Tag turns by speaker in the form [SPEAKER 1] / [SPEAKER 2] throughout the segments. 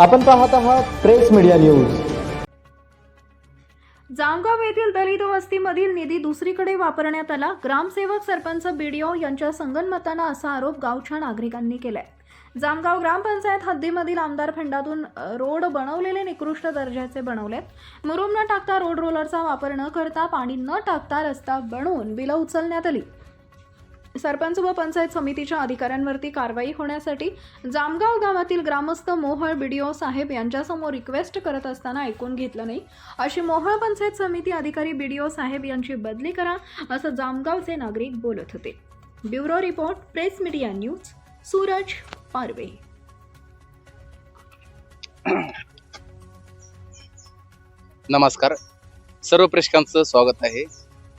[SPEAKER 1] आपण पाहत आहात प्रेस मीडिया न्यूज.
[SPEAKER 2] जामगाव येथील दलित वस्तीमधील निधी दुसरीकडे वापरण्यात आला. ग्रामसेवक सरपंच बीडीओ यांच्या संगनमतानं असा आरोप गावच्या नागरिकांनी केलाय. जामगाव ग्रामपंचायत हद्दीमधील आमदार फंडातून रोड बनवलेले निकृष्ट दर्जाचे बनवलेत. मुरुम न टाकता रोड रोलरचा वापर न करता पाणी न टाकता रस्ता बनवून बिलं उचलण्यात आली. सरपंच व पंचायत समितीच्या अधिकाऱ्यांवरती कारवाई होण्यासाठी जामगाव गावातील ग्रामस्थ मोहळ बीडीओ साहेब यांच्यासमोर रिक्वेस्ट करत असताना ऐकून घेतलं नाही. अशी मोहळ पंचायत समिती अधिकारी बीडीओ साहेब यांची बदली करा असं जामगावचे नागरिक बोलत होते. Bureau report press media news Suraj Parve.
[SPEAKER 3] नमस्कार. सर्व प्रेक्षकांचं स्वागत आहे.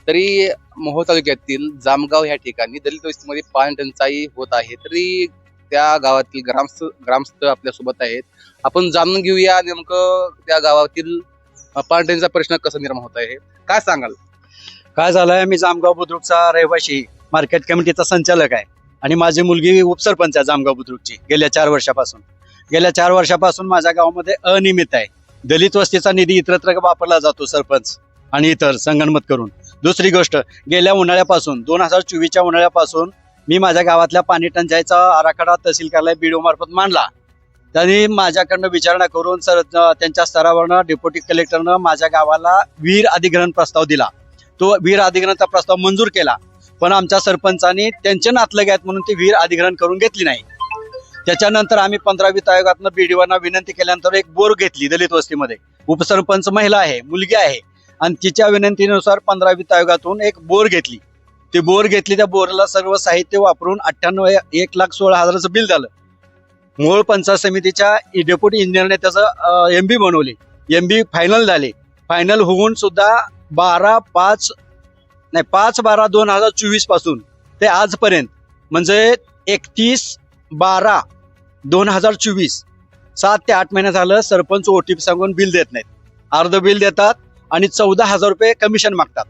[SPEAKER 3] तरी मोहोळ तालुक्यातील जामगाव या ठिकाणी दलित वस्तीमध्ये पाणी टंचाई होत आहे. तरी त्या गावातील ग्रामस्थ ग्रामस्थ आपल्यासोबत आहेत. आपण जाणून घेऊया नेमकं त्या गावातील अ, प्रश्न कसा निर्माण होत आहे. काय सांगाल?
[SPEAKER 4] काय झालंय? मी जामगाव बुद्रुकचा रहिवाशी मार्केट कमिटीचा संचालक आहे. आणि माझी मुलगी उपसरपंच आहे जामगाव बुद्रुकची गेल्या चार वर्षापासून. गेल्या चार वर्षापासून माझ्या गावामध्ये अनियमित आहे. दलित वस्तीचा निधी इतरत्र वापरला जातो सरपंच आणि इतर संगणमत करून. दुसरी गोष्ट गेल्या उन्हाळ्यापासून दोन हजार चोवीसच्या उन्हाळ्यापासून मी माझ्या गावातल्या पाणी टंचाईचा आराखडा तहसील कार्यालय बीडीओ मार्फत मांडला. त्यांनी माझ्याकडनं विचारणा करून सर त्यांच्या स्तरावरनं डेप्युटी कलेक्टरनं माझ्या गावाला वीर अधिग्रहण प्रस्ताव दिला. तो वीर अधिग्रहणचा प्रस्ताव मंजूर केला. पण आमच्या सरपंचांनी त्यांचे नातलग आहेत म्हणून ती वीर अधिग्रहण करून घेतली नाही. त्याच्यानंतर आम्ही पंधरा वित्त आयोगातनं बीडीओना विनंती केल्यानंतर एक बोर घेतली दलित वस्तीमध्ये. उपसरपंच महिला आहे मुलगी आहे. आणि तिच्या विनंतीनुसार पंधरा वित्त आयोगातून एक बोर घेतली. ती बोर घेतली त्या बोरला सर्व साहित्य वापरून अठ्ठ्याण्णव एक लाख सोळा हजाराचं बिल झालं. मूळ पंचायत समितीच्या डेप्युटी इंजिनियरने त्याचं एम बी बनवली. एम बी फायनल झाले. फायनल होऊन सुद्धा बारा पाच नाही पाच बारा दोन हजार चोवीसपासून ते आजपर्यंत म्हणजे एकतीस बारा दोन हजार चोवीस सात ते आठ महिने झालं सरपंच ओ टी पी सांगून बिल देत नाहीत. अर्ध बिल देतात आणि चौदा हजार रुपये कमिशन मागतात.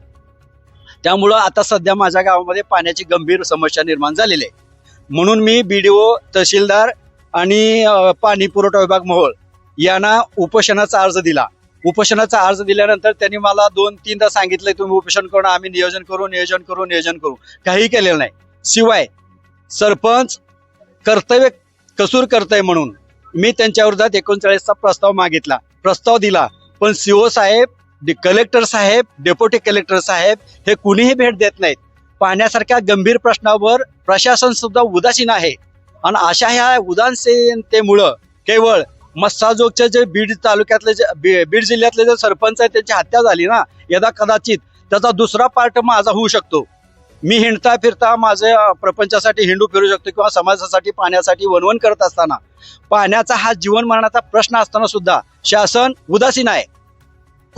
[SPEAKER 4] त्यामुळं आता सध्या माझ्या गावामध्ये पाण्याची गंभीर समस्या निर्माण झालेली आहे. म्हणून मी बी डी ओ तहसीलदार आणि पाणी पुरवठा विभाग मोहोळ यांना उपोषणाचा अर्ज दिला. उपोषणाचा अर्ज दिल्यानंतर त्यांनी मला दोन तीनदा सांगितलं तुम्ही उपोषण करून आम्ही नियोजन करू नियोजन करू नियोजन करू. काही केलेलं नाही. शिवाय सरपंच कर्तव्य कसूर करतय म्हणून मी त्यांच्या विरोधात एकोणचाळीसचा प्रस्ताव मागितला. प्रस्ताव दिला. पण सीओ साहेब कलेक्टर साहेब डेप्युटी कलेक्टर साहेब हे कुणीही भेट देत नाहीत. पाण्यासारख्या गंभीर प्रश्नावर प्रशासन सुद्धा उदासीन आहे. आणि अशा ह्या उदासीनतेमुळं केवळ मस्साजोगचे जे बीड तालुक्यातले जे बी- बीड जिल्ह्यातले जे सरपंच आहेत त्यांची हत्या झाली ना यदा कदाचित त्याचा दुसरा पार्ट माझा होऊ शकतो. मी हिंडता फिरता माझ्या प्रपंचासाठी हिंडू फिरू शकतो किंवा समाजासाठी पाण्यासाठी वनवन करत असताना. पाण्याचा हा जीवन मरणाचा प्रश्न असताना सुद्धा शासन उदासीन आहे.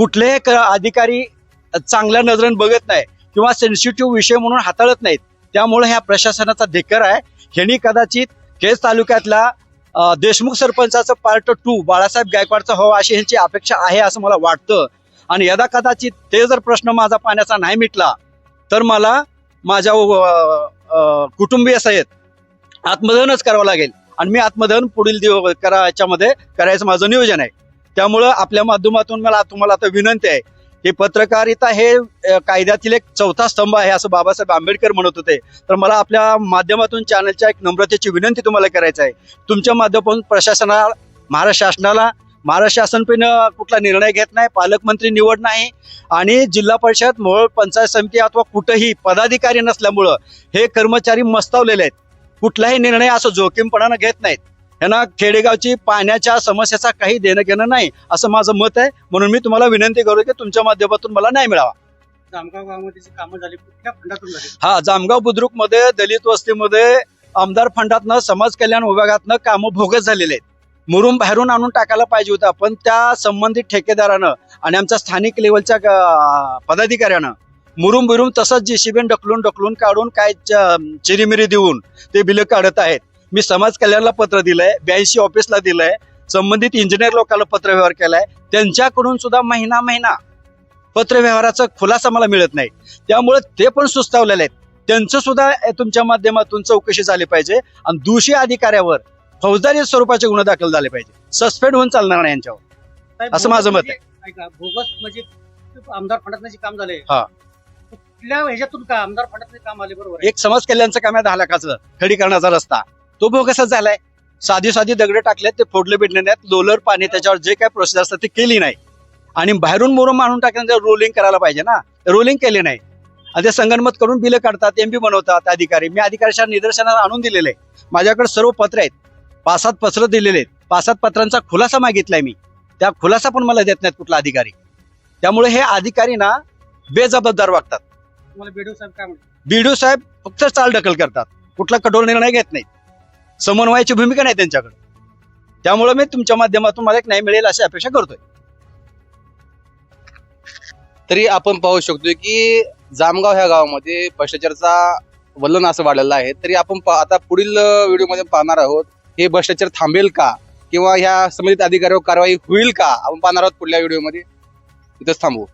[SPEAKER 4] कुठलेही अधिकारी चांगल्या नजरेने बघत नाही किंवा सेन्सिटिव्ह विषय म्हणून हाताळत नाहीत. त्यामुळे ह्या प्रशासनाचा धिक्कार आहे. ह्यांनी कदाचित केज तालुक्यातला देशमुख सरपंचाचं पार्ट टू बाळासाहेब गायकवाडचं हवं अशी ह्यांची अपेक्षा आहे असं मला वाटतं. आणि यदा कदाचित ते जर प्रश्न माझा पाण्याचा नाही मिटला तर मला माझ्या कुटुंबीय सहित आत्मदहनच करावं लागेल. आणि मी आत्मदहन पुढील दिव करायच्यामध्ये करायचं माझं नियोजन आहे. त्यामुळं आपल्या माध्यमातून मला तुम्हाला आता विनंती आहे हे पत्रकारिता हे कायद्यातील एक चौथा स्तंभ आहे असं बाबासाहेब आंबेडकर म्हणत होते. तर मला आपल्या माध्यमातून चॅनलच्या एक नम्रतेची विनंती तुम्हाला करायचं आहे. तुमच्या माध्यमातून प्रशासनाला महाराष्ट्र शासनाला महाराष्ट्र शासन पण कुठला निर्णय घेत नाही पालकमंत्री निवड नाही आणि जिल्हा परिषद मोहोळ पंचायत समिती अथवा कुठंही पदाधिकारी नसल्यामुळं हे कर्मचारी मस्तावलेले आहेत. कुठलाही निर्णय असं जोखीमपणानं घेत नाहीत. यांना खेडेगावची पाण्याच्या समस्याचा काही देणं घेणं नाही असं माझं मत आहे. म्हणून मी तुम्हाला विनंती करू की तुमच्या माध्यमातून मला न्याय मिळावा.
[SPEAKER 5] जामगाव गावामध्ये जी कामं झाली कुठल्या फंडातून झाली?
[SPEAKER 4] हा जामगाव बुद्रुकमध्ये दलित वस्तीमध्ये आमदार फंडातनं समाज कल्याण विभागातनं कामं भोगस झालेले आहेत. मुरुम बाहेरून आणून टाकायला पाहिजे होता पण त्या संबंधित ठेकेदारानं आणि आमच्या स्थानिक लेवलच्या पदाधिकाऱ्यानं मुरुम बिरुम तसंच जेसीबीन ढकलून ढकलून काढून काय चिरीमिरी देऊन ते बिलं काढत आहेत. मी समाज कल्याणला पत्र दिलंय ब्याऐंशी ऑफिसला दिलंय संबंधित इंजिनियर लोकांना पत्रव्यवहार केलाय. त्यांच्याकडून सुद्धा महिना महिना पत्रव्यवहाराचा खुलासा मला मिळत नाही. त्यामुळे ते पण सुस्तावलेले आहेत. त्यांचं सुद्धा तुमच्या माध्यमातून चौकशी झाली पाहिजे आणि दोषी अधिकाऱ्यावर फौजदारी स्वरूपाचे गुन्हे दाखल झाले पाहिजे. सस्पेंड होऊन चालणार नाही यांच्यावर. असं माझं मत आहे.
[SPEAKER 5] म्हणजे- बोगस म्हणजे आमदार फंडातनं जे काम झालंय
[SPEAKER 4] हा.
[SPEAKER 5] कुठल्या ह्याच्यातून का आमदार फंडातले काम आले बरोबर
[SPEAKER 4] एक समाज कल्याणचं काम आहे दहा लाखाचं. खडीकरणाचा रस्ता. तो बोगसच झालाय? साधी साधी दगड टाकले ते फोडले बिडले नाहीत लोलर पाणी त्याच्यावर जे काय प्रोसेस असतात ते केली नाही. आणि बाहेरून मोरम मारून टाकल्यानंतर रोलिंग करायला पाहिजे ना रोलिंग केले नाही. आणि ते संगनमत करून बिलं काढतात एमबी बनवतात अधिकारी. मी अधिकाऱ्याच्या निदर्शनाला आणून दिलेले. आहे माझ्याकडे सर्व पत्र आहेत. पाच सात पत्र दिलेले आहेत. पाच सात पत्रांचा खुलासा मागितलाय मी. त्या खुलासा पण मला देत नाहीत कुठला अधिकारी. त्यामुळे हे अधिकारी ना बेजबाबदार वागतात.
[SPEAKER 5] तुम्हाला बेडू साहेब काय म्हणतात?
[SPEAKER 4] बीडीओ साहेब फक्त चाल ढकल करतात. कुठला कठोर निर्णय घेत नाहीत. समन्वयाची भूमिका नाही त्यांच्याकडे. त्यामुळे मी तुमच्या माध्यमातून मला एक न्याय मिळेल अशी अपेक्षा करतोय.
[SPEAKER 3] तरी आपण पाहू शकतो की जामगाव ह्या गावामध्ये भ्रष्टाचाराचा वलन असं वाढलेलं आहे. तरी आपण पा- आता पुढील व्हिडिओमध्ये पाहणार आहोत हे भ्रष्टाचार थांबेल का? किंवा ह्या संबंधित अधिकाऱ्यावर कारवाई होईल का? आपण पाहणार आहोत पुढल्या व्हिडिओमध्ये. इथंच थांबू.